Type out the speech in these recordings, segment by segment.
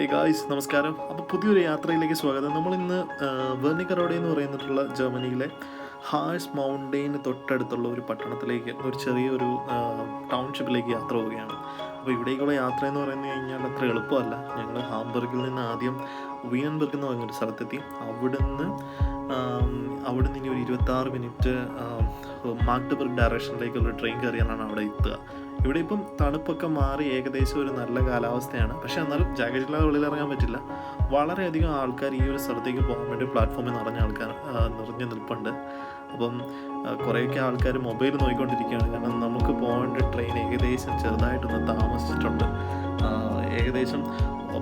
Hey guys നമസ്കാരം. അപ്പോൾ പുതിയൊരു യാത്രയിലേക്ക് സ്വാഗതം. നമ്മൾ ഇന്ന് വെർണിക്കറോഡെ എന്ന് പറയുന്നിട്ടുള്ള ജർമ്മനിയിലെ ഹാഴ്സ് മൗണ്ടെയിന് തൊട്ടടുത്തുള്ള ഒരു പട്ടണത്തിലേക്ക് ഒരു ചെറിയൊരു ടൗൺഷിപ്പിലേക്ക് യാത്ര പോവുകയാണ്. അപ്പോൾ ഇവിടേക്കുള്ള യാത്ര എന്ന് പറയുന്നത് കഴിഞ്ഞാൽ അത്ര എളുപ്പമല്ല. ഞങ്ങൾ ഹാംബർഗിൽ നിന്ന് ആദ്യം വീനൻബർഗ് എന്ന് പറഞ്ഞൊരു സ്ഥലത്തെത്തി. അവിടുന്ന് അവിടുന്ന് ഇനി ഒരു ഇരുപത്താറ് മിനിറ്റ് മാഗ്ഡബർഗ് ഡയറക്ഷനിലേക്കുള്ള ട്രെയിൻ കയറിയാണ് അവിടെ എത്തുക. ഇവിടെ ഇപ്പം തണുപ്പൊക്കെ മാറി ഏകദേശം ഒരു നല്ല കാലാവസ്ഥയാണ്. പക്ഷേ എന്നാലും ജാക്കറ്റ് ഇല്ലാതെ വെളിയിൽ ഇറങ്ങാൻ പറ്റില്ല. വളരെയധികം ആൾക്കാർ ഈ ഒരു സ്ഥലത്തേക്ക് പോകാൻ വേണ്ടി പ്ലാറ്റ്ഫോമിൽ നിറഞ്ഞ ആൾക്കാർ നിറഞ്ഞു നിൽപ്പുണ്ട്. അപ്പം കുറേയൊക്കെ ആൾക്കാർ മൊബൈൽ നോക്കിക്കൊണ്ടിരിക്കുകയാണ്. കാരണം നമുക്ക് പോകേണ്ട ട്രെയിൻ ഏകദേശം ചെറുതായിട്ടൊന്ന് താമസിച്ചിട്ടുണ്ട്. ഏകദേശം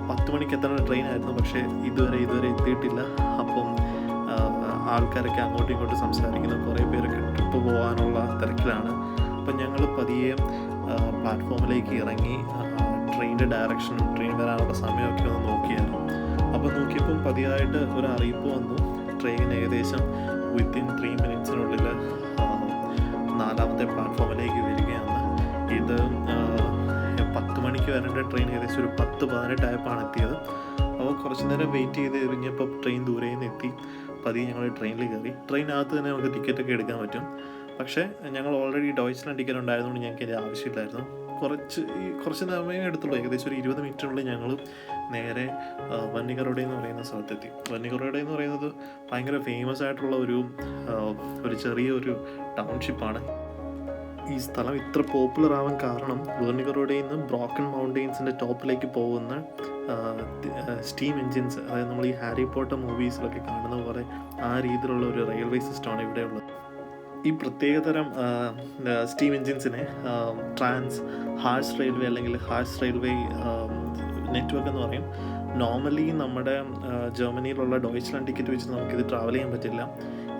പത്ത് മണിക്ക് എത്തേണ്ട ട്രെയിനായിരുന്നു പക്ഷേ ഇതുവരെ ഇതുവരെ എത്തിയിട്ടില്ല. അപ്പം ആൾക്കാരൊക്കെ അങ്ങോട്ടും ഇങ്ങോട്ടും സംസാരിക്കുന്നു. കുറേ പേരൊക്കെ ട്രിപ്പ് പോകാനുള്ള തിരക്കിലാണ്. അപ്പം ഞങ്ങൾ പതിയെ പ്ലാറ്റ്ഫോമിലേക്ക് ഇറങ്ങി ട്രെയിനിന്റെ ഡയറക്ഷനും ട്രെയിൻ വരാനുള്ള സമയമൊക്കെ ഒന്ന് നോക്കിയായിരുന്നു. അപ്പോൾ നോക്കിയപ്പോൾ പതിയായിട്ട് ഒരു അറിയിപ്പ് വന്നു. ട്രെയിൻ ഏകദേശം വിത്തിൻ ത്രീ മിനിറ്റ്സിനുള്ളിൽ നാലാമത്തെ പ്ലാറ്റ്ഫോമിലേക്ക് വരികയാണ്. ഇത് പത്ത് മണിക്ക് വരേണ്ട ട്രെയിൻ ഏകദേശം ഒരു പത്ത് പതിനെട്ടായപ്പോഴാണ് എത്തിയത്. അപ്പോൾ കുറച്ച് നേരം വെയിറ്റ് ചെയ്ത് കഴിഞ്ഞപ്പോൾ ട്രെയിൻ ദൂരെ നിന്ന് എത്തി. പതിയെ ഞങ്ങൾ ട്രെയിനിൽ കയറി. ട്രെയിനകത്ത് തന്നെ നമുക്ക് ടിക്കറ്റൊക്കെ എടുക്കാൻ പറ്റും. പക്ഷേ ഞങ്ങൾ ഓൾറെഡി ഡോയ്ച്ച്ലാൻഡ് ടിക്കറ്റ് ഉണ്ടായതുകൊണ്ട് ഞങ്ങൾക്ക് അതിന്റെ ആവശ്യമില്ലായിരുന്നു. കുറച്ച് കുറച്ച് സമയം എടുത്തുള്ളൂ. ഏകദേശം ഒരു ഇരുപത് മിനിറ്റിനുള്ളിൽ ഞങ്ങൾ നേരെ വന്നികറോഡെ എന്ന് പറയുന്ന സ്ഥലത്തെത്തി. വന്നികറോഡെ എന്ന് പറയുന്നത് ഭയങ്കര ഫേമസ് ആയിട്ടുള്ള ഒരു ഒരു ചെറിയ ഒരു ടൗൺഷിപ്പാണ് ഈ സ്ഥലം ഇത്ര പോപ്പുലർ ആവാൻ കാരണം വെർണിഗറോഡയിൽ നിന്ന് ബ്രോക്കൺ മൗണ്ടെയിൻസിന്റെ ടോപ്പിലേക്ക് പോകുന്ന സ്റ്റീം എൻജിൻസ് അതായത് നമ്മൾ ഈ ഹാരി പോട്ട മൂവീസിലൊക്കെ കാണുന്ന പോലെ ആ രീതിയിലുള്ള ഒരു റെയിൽവേ സിസ്റ്റമാണ് ഇവിടെയുള്ളത് ഈ പ്രത്യേകതരം സ്റ്റീം എൻജിൻസിനെ ട്രാൻസ് ഹാർസ് റെയിൽവേ അല്ലെങ്കിൽ ഹാർസ് റെയിൽവേ നെറ്റ്വർക്ക് എന്ന് പറയും. നോർമലി നമ്മുടെ ജർമ്മനിയിലുള്ള ഡോയ്ച്ച്ലാൻഡ് ടിക്കറ്റ് വെച്ച് നമുക്കിത് ട്രാവൽ ചെയ്യാൻ പറ്റില്ല.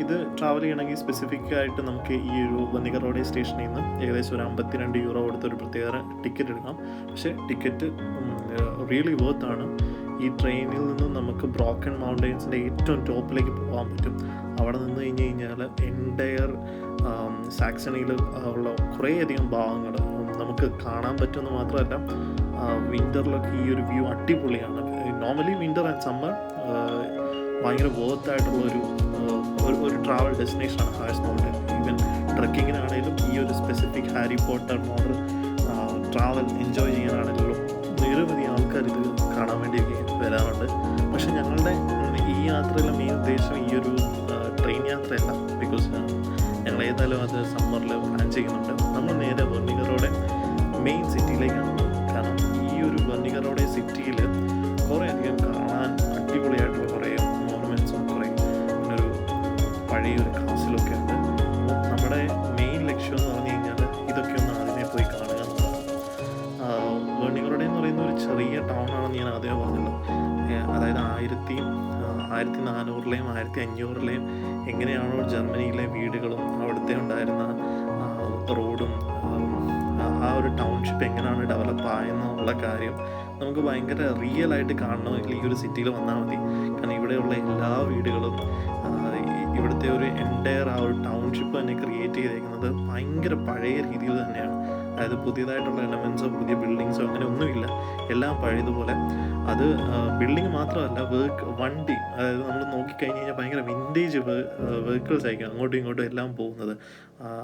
ഇത് ട്രാവൽ ചെയ്യണമെങ്കിൽ സ്പെസിഫിക് ആയിട്ട് നമുക്ക് ഈ ഒരു വന്നിക റോഡേ സ്റ്റേഷനിൽ നിന്ന് ഏകദേശം ഒരു അമ്പത്തിരണ്ട് യൂറോ കൊടുത്ത് ഒരു പ്രത്യേക ടിക്കറ്റ് എടുക്കാം. പക്ഷേ ടിക്കറ്റ് റിയലി വർത്ത് ആണ്. ഈ ട്രെയിനിൽ നിന്ന് നമുക്ക് ബ്രോക്കൺ മൗണ്ടൈൻസിന്റെ ഏറ്റവും ടോപ്പിലേക്ക് പോകാൻ പറ്റും. അവിടെ നിന്ന് കഴിഞ്ഞ് കഴിഞ്ഞാൽ എന്റയർ സാക്സണിയിൽ ഉള്ള കുറേയധികം ഭാഗങ്ങൾ നമുക്ക് കാണാൻ പറ്റുമെന്ന് മാത്രമല്ല വിന്ററിലൊക്കെ ഈ ഒരു വ്യൂ അടിപൊളിയാണ്. നോർമലി വിന്റർ ആൻഡ് സമ്മർ ഭയങ്കര വർത്ത് ആയിട്ടുള്ള ഒരു ഒരു- ട്രാവൽ ഡെസ്റ്റിനേഷനാണ് ഹാരിസ് മൗണ്ടൻ ഈവൻ ട്രക്കിങ്ങിനാണേലും ഈ ഒരു specific Harry Potter model travel enjoy ചെയ്യാനാണെങ്കിലും നിരവധി ആൾക്കാർ ഇത് കാണാൻ വേണ്ടിയൊക്കെ വരാറുണ്ട്. പക്ഷെ ഞങ്ങളുടെ ഈ യാത്രയിലെ മെയിൻ ഉദ്ദേശം ഈ ഒരു ട്രെയിൻ യാത്രയല്ല. ബിക്കോസ് ഞങ്ങൾ ഏതായാലും അത് സമ്മറിൽ പ്ലാൻ ചെയ്യുന്നുണ്ട്. നമ്മൾ നേരെ വെർണിഗറോടെ മെയിൻ സിറ്റിയിലേക്കാണ് കാരണം ഈ ഒരു വെർണിഗറോടെ സിറ്റിയിൽ ആയിരത്തി അഞ്ഞൂറിലെയും എങ്ങനെയാണോ ജർമ്മനിയിലെ വീടുകളും അവിടുത്തെ ഉണ്ടായിരുന്ന റോഡും ആ, ഒരു ടൗൺഷിപ്പ് എങ്ങനെയാണ് ഡെവലപ്പ് ആയെന്നുള്ള കാര്യം നമുക്ക് ഭയങ്കര റിയൽ ആയിട്ട് കാണണമെങ്കിൽ ഈ ഒരു സിറ്റിയിൽ വന്നാൽ മതി. കാരണം ഇവിടെയുള്ള എല്ലാ വീടുകളും ഇവിടുത്തെ ഒരു എന്റയർ ആ ഒരു ടൗൺഷിപ്പ് തന്നെ ക്രിയേറ്റ് ചെയ്തേക്കുന്നത് ഭയങ്കര പഴയ രീതിയിൽ തന്നെയാണ്. അതായത് പുതിയതായിട്ടുള്ള എലമെൻസോ പുതിയ ബിൽഡിങ്സോ അങ്ങനെ ഒന്നുമില്ല. എല്ലാം പഴയതുപോലെ. അത് ബിൽഡിംഗ് മാത്രമല്ല വർക്ക് വണ്ടി അതായത് നമ്മൾ നോക്കിക്കഴിഞ്ഞ് കഴിഞ്ഞാൽ ഭയങ്കര വിന്റേജ് വെഹിക്കിൾസ് ആയിരിക്കും അങ്ങോട്ടും ഇങ്ങോട്ടും എല്ലാം പോകുന്നത്.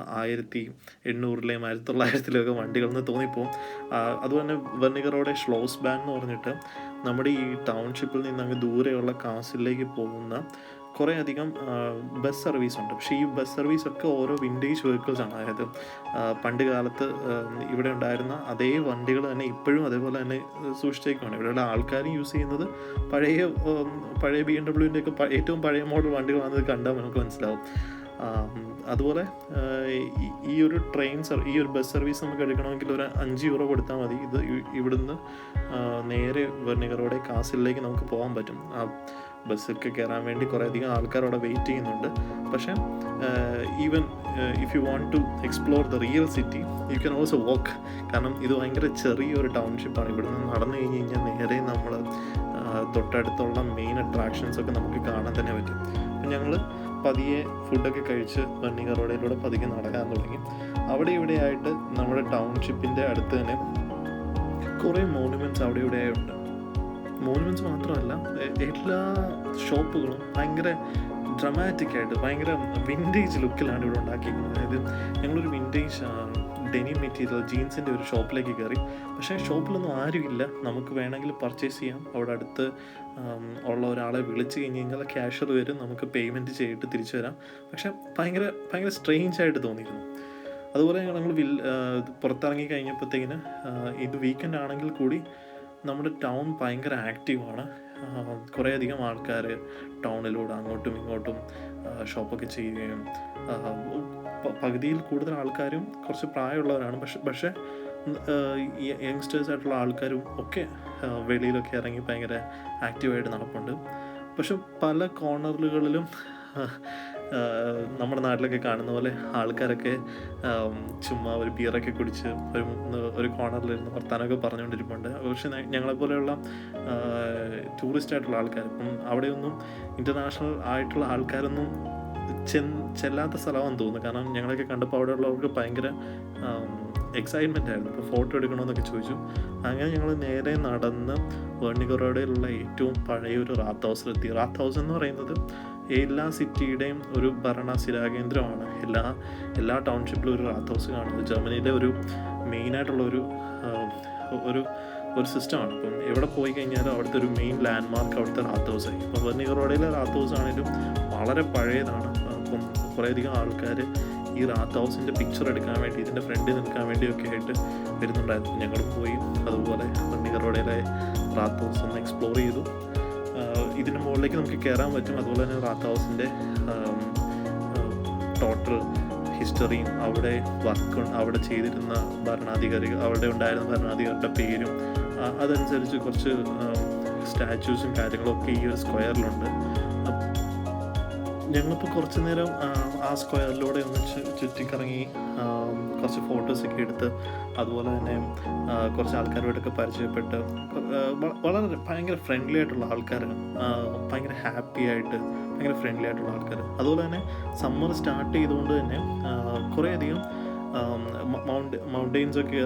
ആയിരത്തി എണ്ണൂറിലെയും ആയിരത്തി തൊള്ളായിരത്തിലെയൊക്കെ വണ്ടികളെന്ന് തോന്നിപ്പോവും. അതുപോലെ അതുപോലെ വെർണിഗറോടെ ഷ്ലോസ് ബാൻ എന്ന് പറഞ്ഞിട്ട് നമ്മുടെ ഈ ടൗൺഷിപ്പിൽ നിന്ന് അങ്ങ് ദൂരെയുള്ള കാസിലേക്ക് പോകുന്ന കുറേ അധികം ബസ് സർവീസ് ഉണ്ട്. പക്ഷേ ഈ ബസ് സർവീസ് ഒക്കെ ഓരോ വിന്റേജ് വെഹിക്കിൾസ് ആണ്. അതായത് പണ്ട് കാലത്ത് ഇവിടെ ഉണ്ടായിരുന്ന അതേ വണ്ടികൾ തന്നെ ഇപ്പോഴും അതേപോലെ തന്നെ സൂക്ഷിച്ചേക്കുവാണ്. ഇവിടെയുള്ള ആൾക്കാരും യൂസ് ചെയ്യുന്നത് പഴയ പഴയ ബി എം ഡബ്ല്യുവിന്റെ ഒക്കെ ഏറ്റവും പഴയ മോഡൽ വണ്ടികളാണെന്ന് കണ്ടാൽ നമുക്ക് മനസ്സിലാവും. അതുപോലെ ഈ- ഒരു ട്രെയിൻ സർ ഈ ഒരു ബസ് സർവീസ് നമുക്ക് എടുക്കണമെങ്കിൽ ഒരു അഞ്ച് യൂറോ കൊടുത്താൽ മതി. ഇത് ഇവിടുന്ന് നേരെ വെർണിഗറോടെ കാസിലേക്ക് നമുക്ക് പോകാൻ പറ്റും. ബസ്സൊക്കെ കയറാൻ വേണ്ടി കുറേ അധികം ആൾക്കാർ അവിടെ വെയിറ്റ് ചെയ്യുന്നുണ്ട് പക്ഷേ even if you want to explore the real city you can also walk കാരണം ഇത് ഭയങ്കര ചെറിയൊരു ടൗൺഷിപ്പാണ് ഇവിടെ നിന്ന് നടന്നു കഴിഞ്ഞ് കഴിഞ്ഞാൽ നേരെ നമ്മൾ തൊട്ടടുത്തുള്ള മെയിൻ അട്രാക്ഷൻസ് ഒക്കെ നമുക്ക് കാണാൻ തന്നെ പറ്റും. അപ്പം ഞങ്ങൾ പതിയെ ഫുഡൊക്കെ കഴിച്ച് വണ്ണിക റോഡിലൂടെ പതിയെ നടക്കാൻ തുടങ്ങി. അവിടെ ഇവിടെയായിട്ട് നമ്മുടെ ടൗൺഷിപ്പിന്റെ അടുത്ത് തന്നെ കുറേ മോണുമെന്റ്സ് അവിടെ ഇവിടെയായിട്ടുണ്ട് മോണുമെന്റ്സ് മാത്രമല്ല എല്ലാ ഷോപ്പുകളും ഭയങ്കര ഡ്രമാറ്റിക് ആയിട്ട് ഭയങ്കര വിന്റേജ് ലുക്കിലാണ് ഇവിടെ ഉണ്ടാക്കിയിരിക്കുന്നത്. അതായത് ഞങ്ങളൊരു വിന്റേജ് ഡെനി മെറ്റീരിയൽ ജീൻസിന്റെ ഒരു ഷോപ്പിലേക്ക് കയറി. പക്ഷേ ഷോപ്പിലൊന്നും ആരുമില്ല. നമുക്ക് വേണമെങ്കിൽ പർച്ചേസ് ചെയ്യാം. അവിടെ അടുത്ത് ഉള്ള ഒരാളെ വിളിച്ച് കഴിഞ്ഞ് കഴിഞ്ഞാൽ ക്യാഷർ വരും. നമുക്ക് പേയ്മെന്റ് ചെയ്തിട്ട് തിരിച്ചു വരാം. പക്ഷേ ഭയങ്കര ഭയങ്കര സ്ട്രെയിഞ്ച് ആയിട്ട് തോന്നിയിരുന്നു. അതുപോലെ ഞങ്ങൾ വിൽ പുറത്തിറങ്ങി കഴിഞ്ഞപ്പോഴത്തേക്കിന് ഇത് വീക്കെൻഡ് ആണെങ്കിൽ കൂടി നമ്മുടെ ടൗൺ ഭയങ്കര ആക്റ്റീവാണ്. കുറേയധികം ആൾക്കാർ ടൗണിലൂടെ അങ്ങോട്ടും ഇങ്ങോട്ടും ഷോപ്പൊക്കെ ചെയ്യുകയും പകുതിയിൽ കൂടുതൽ ആൾക്കാരും കുറച്ച് പ്രായമുള്ളവരാണ്. പക്ഷെ പക്ഷേ യങ്സ്റ്റേഴ്സ് ആയിട്ടുള്ള ആൾക്കാരും ഒക്കെ വെളിയിലൊക്കെ ഇറങ്ങി ഭയങ്കര ആക്റ്റീവായിട്ട് നടപ്പുണ്ട്. പക്ഷെ പല കോർണറുകളിലും നമ്മുടെ നാട്ടിലൊക്കെ കാണുന്ന പോലെ ആൾക്കാരൊക്കെ ചുമ്മാ ഒരു ബിയറൊക്കെ കുടിച്ച് ഒരു ഒരു കോർണറിലിരുന്ന് വർത്താനമൊക്കെ പറഞ്ഞുകൊണ്ടിരിപ്പുണ്ട്. പക്ഷെ ഞങ്ങളെപ്പോലെയുള്ള ടൂറിസ്റ്റ് ആയിട്ടുള്ള ആൾക്കാർ ഇപ്പം അവിടെയൊന്നും ഇന്റർനാഷണൽ ആയിട്ടുള്ള ആൾക്കാരൊന്നും ചെ ചെല്ലാത്ത സ്ഥലമാണെന്ന് തോന്നുന്നു. കാരണം ഞങ്ങളൊക്കെ കണ്ടപ്പോൾ അവിടെയുള്ളവർക്ക് ഭയങ്കര എക്സൈറ്റ്മെന്റ് ആയിരുന്നു. ഇപ്പോൾ ഫോട്ടോ എടുക്കണമെന്നൊക്കെ ചോദിച്ചു. അങ്ങനെ ഞങ്ങൾ നേരെ നടന്ന് വേണിഗറോഡയിലുള്ള ഏറ്റവും പഴയ ഒരു റാത്ത് ഹൗസിലെത്തി. റാത്ത് ഹൗസ് എന്ന് പറയുന്നത് എല്ലാ സിറ്റിയുടെയും ഒരു ഭരണ സ്ഥിരാകേന്ദ്രമാണ് എല്ലാ എല്ലാ ടൗൺഷിപ്പിലും ഒരു റാത്ത് ഹൗസ് കാണുന്നത്. ജർമ്മനിയിലെ ഒരു മെയിനായിട്ടുള്ള ഒരു ഒരു ഒരു സിസ്റ്റമാണ്. അപ്പം എവിടെ പോയി കഴിഞ്ഞാലും അവിടുത്തെ ഒരു മെയിൻ ലാൻഡ് മാർക്ക് അവിടുത്തെ റാത്ത് ആയി ഇപ്പം വെർണിഗറോഡയിലെ റാത്ത് ഹൗസ് ആണെങ്കിലും വളരെ പഴയതാണ്. അപ്പം കുറേയധികം ആൾക്കാർ ഈ റാത്ത് ഹൗസിന്റെ പിക്ചർ എടുക്കാൻ വേണ്ടി ഇതിന്റെ ഫ്രണ്ടിൽ നിൽക്കാൻ വേണ്ടിയൊക്കെ ആയിട്ട് വരുന്നുണ്ടായിരുന്നു. ഞങ്ങൾ പോയി അതുപോലെ വെർണിഗറോഡയിലെ റാത്ത് ഹൗസ് ഒന്ന് എക്സ്പ്ലോർ ചെയ്തു. ഇതിന് മുകളിലേക്ക് നമുക്ക് കയറാൻ പറ്റും. അതുപോലെ തന്നെ റാത്ത് ഹൗസിന്റെ ടോട്ടൽ ഹിസ്റ്ററിയും അവിടെ വർക്ക് അവിടെ ചെയ്തിരുന്ന ഭരണാധികാരികൾ അവിടെ ഉണ്ടായിരുന്ന ഭരണാധികാരിയുടെ പേരും അതനുസരിച്ച് കുറച്ച് സ്റ്റാച്യൂസും കാര്യങ്ങളും ഒക്കെ ഈ ഒരു സ്ക്വയറിലുണ്ട് ഞങ്ങളിപ്പോൾ കുറച്ച് നേരം ആ, സ്ക്വയറിലൂടെ ഒന്ന് ചുറ്റിക്കറങ്ങി കുറച്ച് ഫോട്ടോസൊക്കെ എടുത്ത് അതുപോലെ തന്നെ കുറച്ച് ആൾക്കാരുമായിട്ടൊക്കെ പരിചയപ്പെട്ട് വളരെ ഭയങ്കര ഫ്രണ്ട്ലി ആയിട്ടുള്ള ആൾക്കാർ ഭയങ്കര ഹാപ്പി ആയിട്ട് ഭയങ്കര ഫ്രണ്ട്ലി ആയിട്ടുള്ള ആൾക്കാർ അതുപോലെ തന്നെ സമ്മർ സ്റ്റാർട്ട് ചെയ്തുകൊണ്ട് തന്നെ കുറേയധികം മൗണ്ട് മൗണ്ടെയിൻസ് ഒക്കെ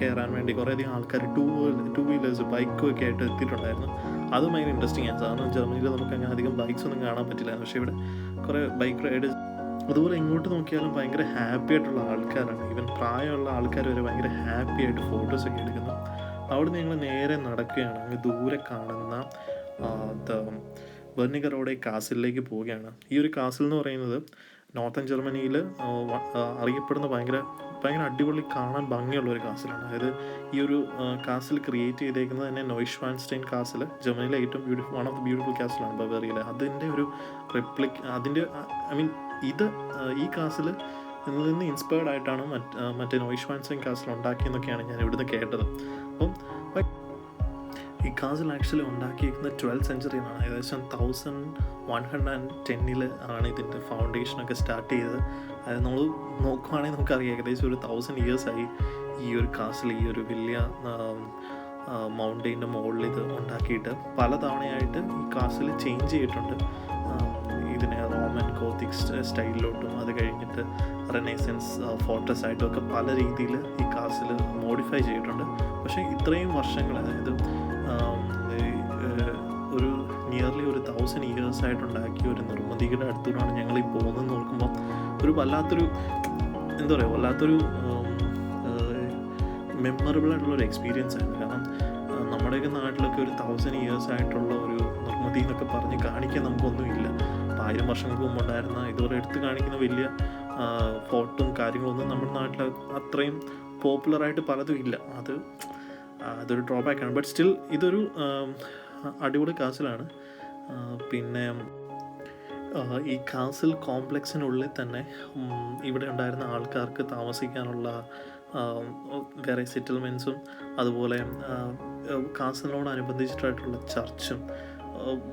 കയറാൻ വേണ്ടി കുറേയധികം ആൾക്കാർ ടൂ ടൂ വീലേഴ്സ് ബൈക്കും ഒക്കെ ആയിട്ട് എത്തിയിട്ടുണ്ടായിരുന്നു. അതും ഭയങ്കര ഇൻട്രസ്റ്റിംഗ് ആണ് കാരണം ജർമ്മനിയിൽ നമുക്ക് അങ്ങനെ അധികം ബൈക്സ് ഒന്നും കാണാൻ പറ്റില്ല. പക്ഷേ ഇവിടെ കുറേ ബൈക്ക് റൈഡ് അതുപോലെ ഇങ്ങോട്ട് നോക്കിയാലും ഭയങ്കര ഹാപ്പി ആയിട്ടുള്ള ആൾക്കാരാണ്. ഈവൻ പ്രായമുള്ള ആൾക്കാർ വരെ ഭയങ്കര ഹാപ്പി ആയിട്ട് ഫോട്ടോസ് ഒക്കെ എടുക്കുന്നു. അവിടെ ഞങ്ങൾ നേരെ നടക്കുകയാണ്. അങ്ങ് ദൂരെ കാണുന്ന ബെർണിഗറോടെ കാസിലേക്ക് പോവുകയാണ്. ഈ ഒരു കാസിൽ എന്ന് പറയുന്നത് നോർത്തൻ ജർമ്മനിയിൽ അറിയപ്പെടുന്ന ഭയങ്കര ഭയങ്കര അടിപൊളി കാണാൻ ഭംഗിയുള്ള ഒരു കാസിലാണ് അതായത് ഈ ഒരു കാസിൽ ക്രിയേറ്റ് ചെയ്തേക്കുന്നത് തന്നെ നോയിഷ്വാൻസ്റ്റൈൻ കാസിൽ ജർമ്മനിയിലെ ഏറ്റവും beautiful one of the beautiful കാസിലാണ് ബവേറിയയിലെ അതിന്റെ ഒരു റിപ്ലിക് അതിന്റെ ഐ മീൻ ഇത് ഈ കാസിൽ ഇതിൽ നിന്ന് ഇൻസ്പയർഡ് ആയിട്ടാണ് മറ്റ് മറ്റേ നോയിഷ്വാൻസ്റ്റൈൻ കാസിൽ ഉണ്ടാക്കിയെന്നൊക്കെയാണ് ഞാൻ ഇവിടുന്ന് കേട്ടത്. അപ്പം ഈ കാസിൽ ആക്ച്വലി ഉണ്ടാക്കിയിരിക്കുന്നത് ട്വൽത്ത് സെഞ്ചുറിയിലാണ് ഏകദേശം തൗസൻഡ് വൺ ഹൺഡ്രഡ് ആൻഡ് ടെന്നിൽ ആണ് ഇതിന്റെ ഫൗണ്ടേഷനൊക്കെ സ്റ്റാർട്ട് ചെയ്തത്. അതായത് നമ്മൾ നോക്കുവാണെങ്കിൽ നമുക്കറിയാം ഏകദേശം ഒരു തൗസൻഡ് ഇയേഴ്സായി ഈ ഒരു കാസിൽ ഈ ഒരു വലിയ മൗണ്ടെയിന്റെ മുകളിൽ ഇത് ഉണ്ടാക്കിയിട്ട് പല തവണയായിട്ട് ഈ കാസിൽ ചേഞ്ച് ചെയ്തിട്ടുണ്ട്. ഇതിനെ റോമൻ ഗോത്തിക് സ്റ്റൈലിലോട്ടും അത് കഴിഞ്ഞിട്ട് റെനേസൻസ് ഫോട്ടോസ് ആയിട്ടും ഒക്കെ പല രീതിയിൽ ഈ കാസിൽ മോഡിഫൈ ചെയ്തിട്ടുണ്ട്. പക്ഷേ ഇത്രയും വർഷങ്ങൾ അതായത് ഒരു നിയർലി ഒരു തൗസൻഡ് ഇയേഴ്സ് ആയിട്ടുണ്ടാക്കിയ ഒരു നിർമ്മിതിയുടെ അടുത്തൂടാണ് ഞങ്ങൾ ഈ പോകുന്നത് നോക്കുമ്പോൾ ഒരു വല്ലാത്തൊരു എന്താ പറയുക വല്ലാത്തൊരു മെമ്മറബിൾ ആയിട്ടുള്ള ഒരു എക്സ്പീരിയൻസ് ആണ് കാരണം നമ്മുടെയൊക്കെ നാട്ടിലൊക്കെ ഒരു തൗസൻഡ് ഇയേഴ്സ് ആയിട്ടുള്ള ഒരു നിർമ്മിതി എന്നൊക്കെ പറഞ്ഞ് കാണിക്കാൻ നമുക്കൊന്നുമില്ല. അപ്പോൾ ആയിരം വർഷങ്ങൾക്ക് മുമ്പ് ഉണ്ടായിരുന്ന ഇതുവരെ എടുത്ത് കാണിക്കുന്ന വലിയ ഫോട്ടും കാര്യങ്ങളൊന്നും നമ്മുടെ നാട്ടിൽ അത്രയും പോപ്പുലറായിട്ട് പലതും ഇല്ല. അത് അതൊരു ഡ്രോബാക്കാണ് ബട്ട് സ്റ്റിൽ ഇതൊരു അടിപൊളി കാസിലാണ് പിന്നെ ഈ കാസിൽ കോംപ്ലക്സിനുള്ളിൽ തന്നെ ഇവിടെ ഉണ്ടായിരുന്ന ആൾക്കാർക്ക് താമസിക്കാനുള്ള വേറെ സെറ്റിൽമെൻസും അതുപോലെ ആ, കാസിലിനോടനുബന്ധിച്ചിട്ടായിട്ടുള്ള ചർച്ചും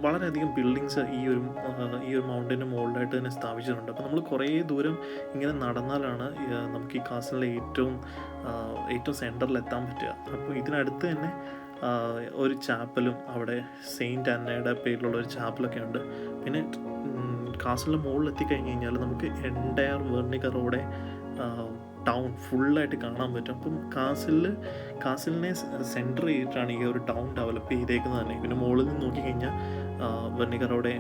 വളരെയധികം ബിൽഡിങ്സ് ഈ ഒരു ഈ ഒരു മൗണ്ടന്റെ മുകളിലായിട്ട് തന്നെ സ്ഥാപിച്ചിട്ടുണ്ട്. അപ്പോൾ നമ്മൾ കുറേ ദൂരം ഇങ്ങനെ നടന്നാലാണ് നമുക്ക് ഈ കാസിലെ ഏറ്റവും ഏറ്റവും സെന്ററിൽ എത്താൻ പറ്റുക. അപ്പോൾ ഇതിനടുത്ത് തന്നെ ഒരു ചാപ്പലും അവിടെ സെയിന്റ് അന്നയുടെ പേരിലുള്ള ഒരു ചാപ്പലൊക്കെ ഉണ്ട്. പിന്നെ കാസിലിന്റെ മുകളിൽ എത്തിക്കഴിഞ്ഞ് കഴിഞ്ഞാൽ നമുക്ക് എന്റയർ വെർണിഗറോടെ ടൗൺ ഫുള്ളായിട്ട് കാണാൻ പറ്റും. അപ്പം കാസിലിൽ കാസിലിനെ സെന്റർ ചെയ്തിട്ടാണ് ഈ ഒരു ടൗൺ ഡെവലപ്പ് ചെയ്തേക്കുന്നത് തന്നെ. പിന്നെ മുകളിൽ നിന്ന് നോക്കിക്കഴിഞ്ഞാൽ വെണ്ണിക്കറോടെ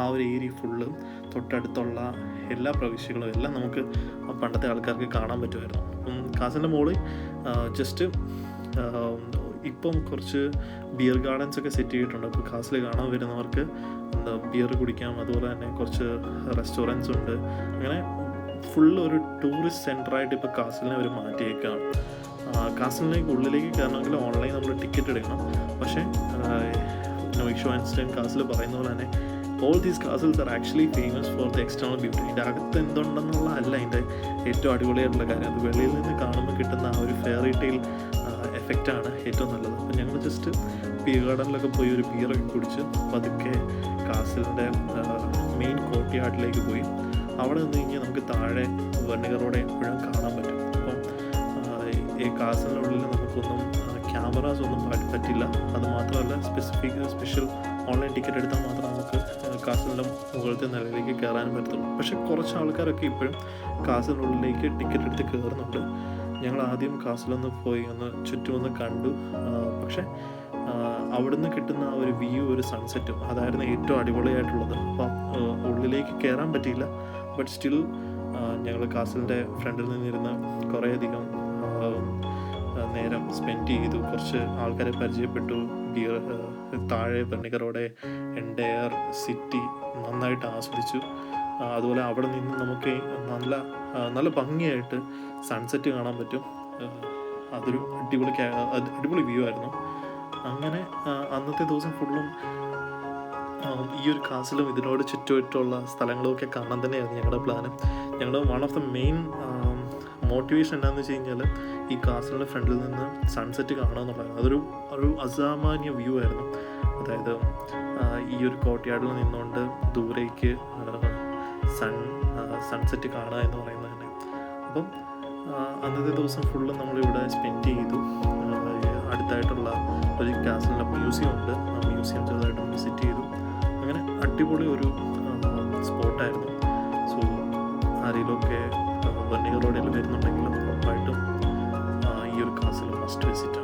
ആ ഒരു ഏരിയ ഫുള്ള് തൊട്ടടുത്തുള്ള എല്ലാ പ്രവിശ്യകളും എല്ലാം നമുക്ക് പണ്ടത്തെ ആൾക്കാർക്ക് കാണാൻ പറ്റുമായിരുന്നു. അപ്പം കാസിലിന്റെ മുകളിൽ ജസ്റ്റ് ഇപ്പം കുറച്ച് ബിയർ ഗാർഡൻസ് ഒക്കെ സെറ്റ് ചെയ്തിട്ടുണ്ട്. അപ്പോൾ കാസിൽ കാണാൻ വരുന്നവർക്ക് എന്താ ബിയർ കുടിക്കാം. അതുപോലെ തന്നെ കുറച്ച് റെസ്റ്റോറന്റ്സ് ഉണ്ട്. അങ്ങനെ ഫുൾ ഒരു ടൂറിസ്റ്റ് സെന്ററായിട്ട് ഇപ്പോൾ കാസിലിനെ അവർ മാറ്റിയേക്കാണ്. കാസിലിനേക്ക് ഉള്ളിലേക്ക് കയറണമെങ്കിൽ ഓൺലൈൻ നമ്മൾ ടിക്കറ്റ് എടുക്കണം. പക്ഷേ നോയിഷോ ആൻസ്റ്റൈൻ കാസിൽ പറയുന്ന പോലെ തന്നെ all these castles are actually famous for the external beauty അതിന്റെ അകത്ത് എന്തുണ്ടെന്നുള്ള അല്ല അതിന്റെ ഏറ്റവും അടിപൊളിയായിട്ടുള്ള കാര്യം. അത് വെളിയിൽ നിന്ന് കാണുമ്പോൾ കിട്ടുന്ന ആ ഒരു ഫെയറി ടെയിൽ എഫക്റ്റാണ് ഏറ്റവും നല്ലത്. അപ്പോൾ ഞങ്ങൾ ജസ്റ്റ് ബിയർ ഗാർഡനിലൊക്കെ പോയി ഒരു ബിയറൊക്കെ കുടിച്ച് പതുക്കെ കാസിലിന്റെ മെയിൻ കോർട്ട് യാർഡിലേക്ക് പോയി. അവിടെ നിന്ന് കഴിഞ്ഞാൽ നമുക്ക് താഴെ വെണ്ണികറോടെ എപ്പോഴും കാണാൻ പറ്റും. അപ്പം ഈ കാസിനുള്ളിൽ നമുക്കൊന്നും ക്യാമറാസ് ഒന്നും പറ്റില്ല. അത് മാത്രമല്ല സ്പെസിഫിക് സ്പെഷ്യൽ ഓൺലൈൻ ടിക്കറ്റ് എടുത്താൽ മാത്രം നമുക്ക് കാസിലിന്റെ മുകളിലത്തെ നിലയിലേക്ക് കയറാനും പറ്റത്തുള്ളൂ. പക്ഷേ കുറച്ച് ആൾക്കാരൊക്കെ ഇപ്പോഴും കാസിനുള്ളിലേക്ക് ടിക്കറ്റ് എടുത്ത് കയറുന്നുണ്ട്. ഞങ്ങൾ ആദ്യം കാസിലൊന്ന് പോയി ഒന്ന് ചുറ്റും ഒന്ന് കണ്ടു. പക്ഷേ അവിടുന്ന് കിട്ടുന്ന ആ ഒരു വ്യൂ ഒരു സൺസെറ്റും അതായിരുന്നു ഏറ്റവും അടിപൊളിയായിട്ടുള്ളത്. അപ്പം ഉള്ളിലേക്ക് കയറാൻ പറ്റിയില്ല. ബട്ട് സ്റ്റിൽ ഞങ്ങൾ കാസിലിന്റെ ഫ്രണ്ടിൽ നിന്നിരുന്ന് കുറേയധികം നേരം സ്പെൻഡ് ചെയ്തു. കുറച്ച് ആൾക്കാരെ പരിചയപ്പെട്ടു. ബിയർ താഴെ പെണ്ണിക്കറോടെ എൻഡയർ സിറ്റി നന്നായിട്ട് ആസ്വദിച്ചു. അതുപോലെ അവിടെ നിന്ന് നമുക്ക് നല്ല നല്ല ഭംഗിയായിട്ട് സൺസെറ്റ് കാണാൻ പറ്റും. അതൊരു അടിപൊളി അടിപൊളി വ്യൂ ആയിരുന്നു. അങ്ങനെ അന്നത്തെ ദിവസം ഫുള്ളും ഈ ഒരു കാസിലും ഇതിനോട് ചുറ്റുമായിട്ടുള്ള സ്ഥലങ്ങളുമൊക്കെ കാണാൻ തന്നെയായിരുന്നു ഞങ്ങളുടെ പ്ലാന് ഞങ്ങളുടെ one of the main motivation എന്താണെന്ന് വെച്ച് കഴിഞ്ഞാൽ ഈ കാസിലിന്റെ ഫ്രണ്ടിൽ നിന്ന് സൺസെറ്റ് കാണുക എന്നുള്ളതാണ് അതൊരു ഒരു അസാമാന്യ വ്യൂ ആയിരുന്നു. അതായത് ഈ ഒരു കോട്ടയാടിൽ നിന്നുകൊണ്ട് ദൂരേക്ക് സൺ സൺസെറ്റ് കാണുക എന്ന് പറയുന്നത് തന്നെ അപ്പം അന്നത്തെ ദിവസം ഫുള്ള് നമ്മളിവിടെ സ്പെൻഡ് ചെയ്തു. അടുത്തായിട്ടുള്ള ഒരു കാസലിന്റെ മ്യൂസിയം ഉണ്ട്. ആ മ്യൂസിയം ചെറുതായിട്ട് വിസിറ്റ് ചെയ്തു. അങ്ങനെ അടിപൊളി ഒരു സ്പോട്ടായിരുന്നു. സോ ആരെങ്കിലുമൊക്കെ വെണ്ണികളോടെല്ലാം വരുന്നുണ്ടെങ്കിൽ ഉറപ്പായിട്ടും ഈ ഒരു കാസിൽ മസ്റ്റ് വിസിറ്റ്